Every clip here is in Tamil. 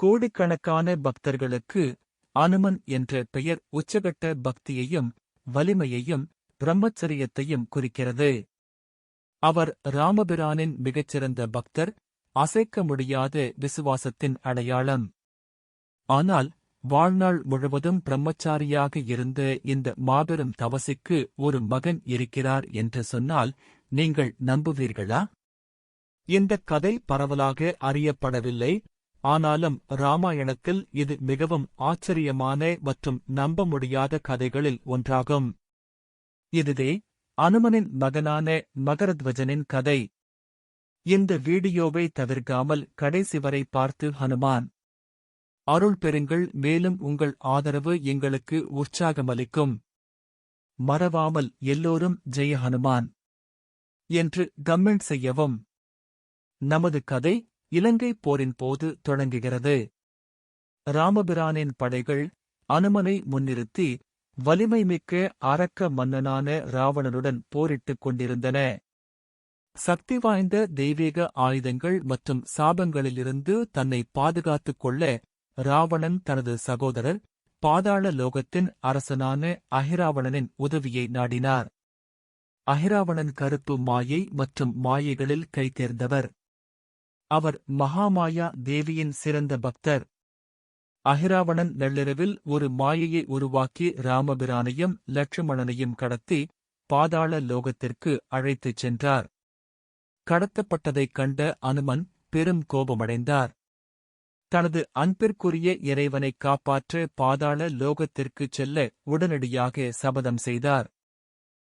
கோடிக்கணக்கான பக்தர்களுக்கு அனுமன் என்ற பெயர் உச்சகட்ட பக்தியையும் வலிமையையும் பிரம்மச்சரியத்தையும் குறிக்கிறது. அவர் ராமபிரானின் மிகச்சிறந்த பக்தர் அசைக்க முடியாத விசுவாசத்தின் அடையாளம். ஆனால் வாழ்நாள் முழுவதும் பிரம்மச்சாரியாக இருந்த இந்த மாபெரும் தவசிக்கு ஒரு மகன் இருக்கிறார் என்று சொன்னால் நீங்கள் நம்புவீர்களா? இந்த கதை பரவலாக அறியப்படவில்லை. ஆனாலும் ராமாயணத்தில் இது மிகவும் ஆச்சரியமான மற்றும் நம்ப முடியாத கதைகளில் ஒன்றாகும். இதுவே அனுமனின் மகனான மகரத்வஜனின் கதை. இந்த வீடியோவை தவிர்க்காமல் கடைசி வரை பார்த்து ஹனுமான். அருள் பெறுங்கள் மேலும் உங்கள் ஆதரவு எங்களுக்கு உற்சாகமளிக்கும். மறவாமல் எல்லோரும் ஜெய ஹனுமான். என்று கமெண்ட் செய்யவும். நமது கதை இலங்கை போரின் போது தொடங்குகிறது. ராமபிரானின் படைகள் அனுமனை முன்னிறுத்தி வலிமை மிக்க அரக்க மன்னனான ராவணனுடன் போரிட்டுக் கொண்டிருந்தன. சக்தி வாய்ந்த தெய்வீக ஆயுதங்கள் மற்றும் சாபங்களிலிருந்து தன்னை பாதுகாத்துக் கொள்ள ராவணன் தனது சகோதரர் பாதாள லோகத்தின் அரசனான அஹிராவணனின் உதவியை நாடினார். அஹிராவணன் கருப்பு மாயை மற்றும் மாயைகளில் கைதேர்ந்தவர். அவர் மகாமாயா தேவியின் சிறந்த பக்தர். அஹிராவணன் நள்ளிரவில் ஒரு மாயையை உருவாக்கி ராமபிரானையும் லட்சுமணனையும் கடத்தி பாதாள லோகத்திற்கு அழைத்துச் சென்றார். கடத்தப்பட்டதைக் கண்ட அனுமன் பெரும் கோபமடைந்தார். தனது அன்பிற்குரிய இறைவனை காப்பாற்ற பாதாள லோகத்திற்குச் செல்ல உடனடியாக சபதம் செய்தார்.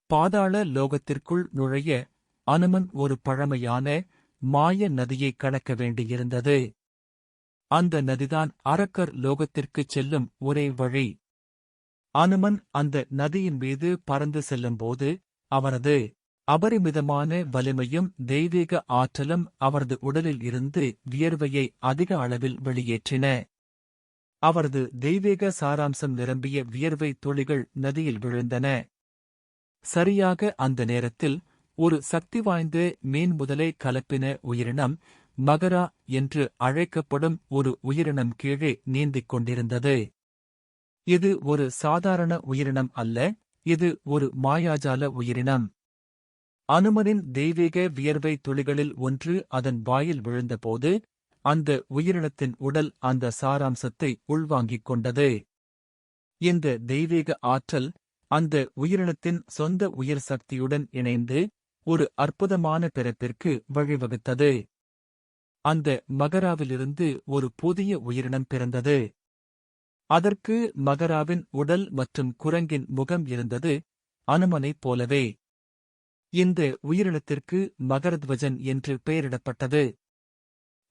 பாதாள லோகத்திற்குள் நுழைய அனுமன் ஒரு பழமையான மாய நதியை கடக்க வேண்டியிருந்தது. அந்த நதிதான் அரக்கர் லோகத்திற்குச் செல்லும் ஒரே வழி. அனுமன் அந்த நதியின் மீது பறந்து செல்லும்போது அவரது அபரிமிதமான வலிமையும் தெய்வீக ஆற்றலும் அவரது உடலில் இருந்து வியர்வையை அதிக அளவில் வெளியேற்றின. அவரது தெய்வீக சாராம்சம் நிரம்பிய வியர்வை துளிகள் நதியில் விழுந்தன. சரியாக அந்த நேரத்தில் ஒரு சக்தி வாய்ந்த மீன் முதலை கலப்பின உயிரினம் மகரா என்று அழைக்கப்படும் ஒரு உயிரினம் கீழே நீந்திக் கொண்டிருந்தது. இது ஒரு சாதாரண உயிரினம் அல்ல இது ஒரு மாயாஜால உயிரினம். அனுமனின் தெய்வீக வியர்வை துளிகளில் ஒன்று அதன் வாயில் விழுந்தபோது அந்த உயிரினத்தின் உடல் அந்த சாராம்சத்தை உள்வாங்கிக் கொண்டது. இந்த தெய்வீக ஆற்றல் அந்த உயிரினத்தின் சொந்த உயிர் சக்தியுடன் இணைந்து ஒரு அற்புதமான பிறப்பிற்கு வழிவகுத்தது. அந்த மகராவிலிருந்து ஒரு புதிய உயிரினம் பிறந்தது. அதற்கு மகராவின் உடல் மற்றும் குரங்கின் முகம் இருந்தது அனுமனைப் போலவே. இந்த உயிரினத்திற்கு மகரத்வஜன் என்று பெயரிடப்பட்டது.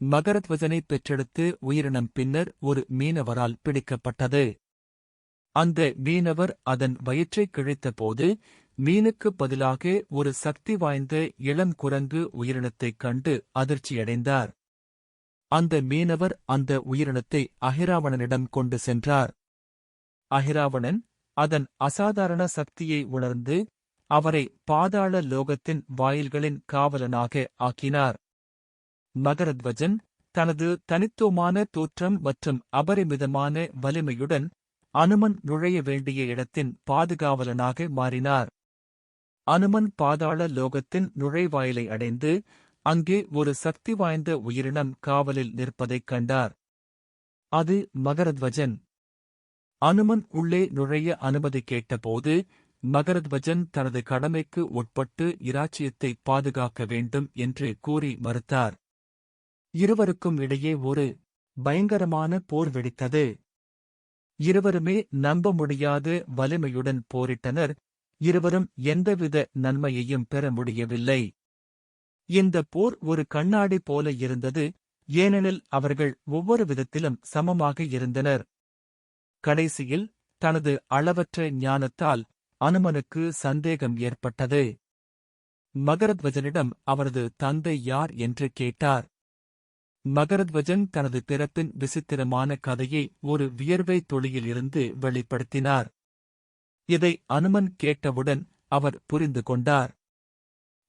மகரத்வஜனை பெற்றெடுத்து உயிரினம் பின்னர் ஒரு மீனவரால் பிடிக்கப்பட்டது. அந்த மீனவர் அதன் வயிற்றைக் கிழித்தபோது மீனுக்குப் பதிலாக ஒரு சக்தி வாய்ந்த இளம் குரங்கு உயிரினத்தைக் கண்டு அதிர்ச்சியடைந்தார். அந்த மீனவர் அந்த உயிரினத்தை அஹிராவணனிடம் கொண்டு சென்றார். அஹிராவணன் அதன் அசாதாரண சக்தியை உணர்ந்து அவரை பாதாள லோகத்தின் வாயில்களின் காவலனாக ஆக்கினார். மகரத்வஜன் தனது தனித்துவமான தோற்றம் மற்றும் அபரிமிதமான வலிமையுடன் அனுமன் நுழைய வேண்டிய இடத்தின் பாதுகாவலனாக மாறினார். அனுமன் பாதாள லோகத்தின் நுழைவாயிலை அடைந்து அங்கே ஒரு சக்தி வாய்ந்த உயிரினம் காவலில் நிற்பதைக் கண்டார். அது மகரத்வஜன். அனுமன் உள்ளே நுழைய அனுமதி கேட்டபோது மகரத்வஜன் தனது கடமைக்கு உட்பட்டு இராச்சியத்தை பாதுகாக்க வேண்டும் என்று கூறி மறுத்தார். இருவருக்கும் இடையே ஒரு பயங்கரமான போர் வெடித்தது. இருவருமே நம்ப முடியாத வலிமையுடன் போரிட்டனர். இருவரும் எந்தவித நன்மையையும் பெற முடியவில்லை. இந்த போர் ஒரு கண்ணாடி போல இருந்தது ஏனெனில் அவர்கள் ஒவ்வொரு விதத்திலும் சமமாக இருந்தனர். கடைசியில் தனது அளவற்ற ஞானத்தால் அனுமனுக்கு சந்தேகம் ஏற்பட்டது. மகரத்வஜனிடம் அவரது தந்தை யார் என்று கேட்டார். மகரத்வஜன் தனது பிறப்பின் விசித்திரமான கதையை ஒரு வியர்வை தொழியிலிருந்து வெளிப்படுத்தினார். இதை அனுமன் கேட்டவுடன் அவர் புரிந்து கொண்டார்.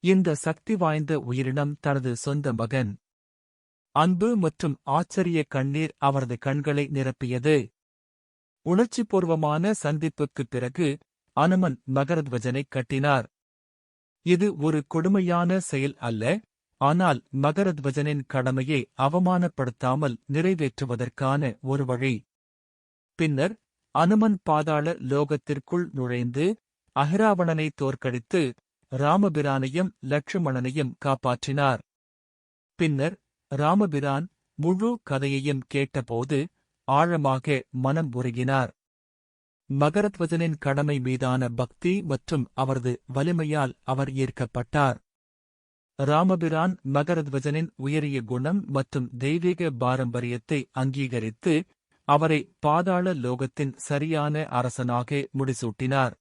இந்த சக்தி வாய்ந்த உயிரினம் தனது சொந்த மகன். அன்பு மற்றும் ஆச்சரிய கண்ணீர் அவரது கண்களை நிரப்பியது. உணர்ச்சிபூர்வமான சந்திப்புக்குப் பிறகு அனுமன் மகரத்வஜனை கட்டினார். இது ஒரு கொடுமையான செயல் அல்ல ஆனால் மகரத்வஜனின் கடமையை அவமானப்படுத்தாமல் நிறைவேற்றுவதற்கான ஒரு வழி. பின்னர் அனுமன் பாதாள லோகத்திற்குள் நுழைந்து அஹிராவணனை தோற்கடித்து ராமபிரானையும் லட்சுமணனையும் காப்பாற்றினார். பின்னர் ராமபிரான் முழு கதையையும் கேட்டபோது ஆழமாக மனம் உருகினார். மகரத்வஜனின் கடமை மீதான பக்தி மற்றும் அவரது வலிமையால் அவர் ஈர்க்கப்பட்டார். ராமபிரான் மகரத்வஜனின் உயரிய குணம் மற்றும் தெய்வீக பாரம்பரியத்தை அங்கீகரித்து அவரை பாதாள லோகத்தின் சரியான அரசனாக முடிசூட்டினார்.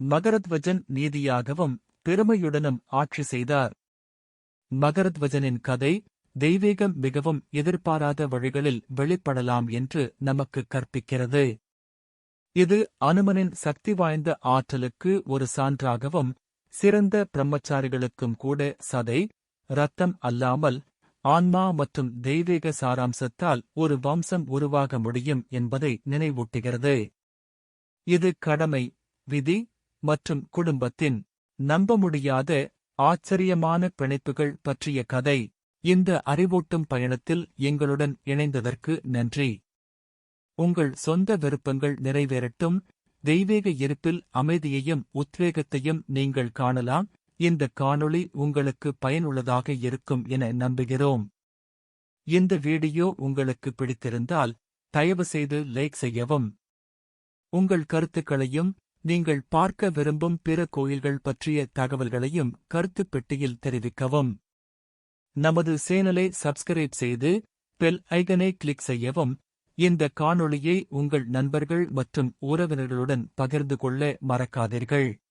மகரத்வஜன் நீதியாகவும் பெருமையுடனும் ஆட்சி செய்தார். மகரத்வஜனின் கதை தெய்வீகம் மிகவும் எதிர்பாராத வழிகளில் வெளிப்படலாம் என்று நமக்கு கற்பிக்கிறது. இது அனுமனின் சக்தி வாய்ந்த ஆற்றலுக்கு ஒரு சான்றாகவும் சிறந்த பிரம்மச்சாரிகளுக்கும் கூட சதை ரத்தம் அல்லாமல் ஆன்மா மற்றும் தெய்வீக சாராம்சத்தால் ஒரு வம்சம் உருவாக முடியும் என்பதை நினைவூட்டுகிறது. இது கடமை விதி மற்றும் குடும்பத்தின் நம்ப முடியாத ஆச்சரியமான பிணைப்புகள் பற்றிய கதை. இந்த அறிவூட்டும் பயணத்தில் எங்களுடன் இணைந்ததற்கு நன்றி. உங்கள் சொந்த விருப்பங்கள் நிறைவேறட்டும். தெய்வீக இருப்பில் அமைதியையும் உத்வேகத்தையும் நீங்கள் காணலாம். இந்த காணொளி உங்களுக்கு பயனுள்ளதாக இருக்கும் என நம்புகிறோம். இந்த வீடியோ உங்களுக்கு பிடித்திருந்தால் தயவுசெய்து லைக் செய்யவும். உங்கள் கருத்துக்களையும் நீங்கள் பார்க்க விரும்பும் பிற கோயில்கள் பற்றிய தகவல்களையும் கருத்துப் பெட்டியில் தெரிவிக்கவும். நமது சேனலை சப்ஸ்கிரைப் செய்து பெல் ஐகனை கிளிக் செய்யவும். இந்த காணொளியை உங்கள் நண்பர்கள் மற்றும் உறவினர்களுடன் பகிர்ந்து கொள்ள மறக்காதீர்கள்.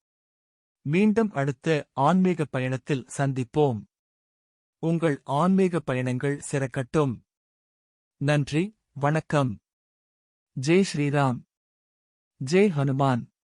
மீண்டும் அடுத்த ஆன்மீக பயணத்தில் சந்திப்போம். உங்கள் ஆன்மீக பயணங்கள் சிறக்கட்டும். நன்றி வணக்கம். ஜெய் ஸ்ரீராம். ஜெய் ஹனுமான்.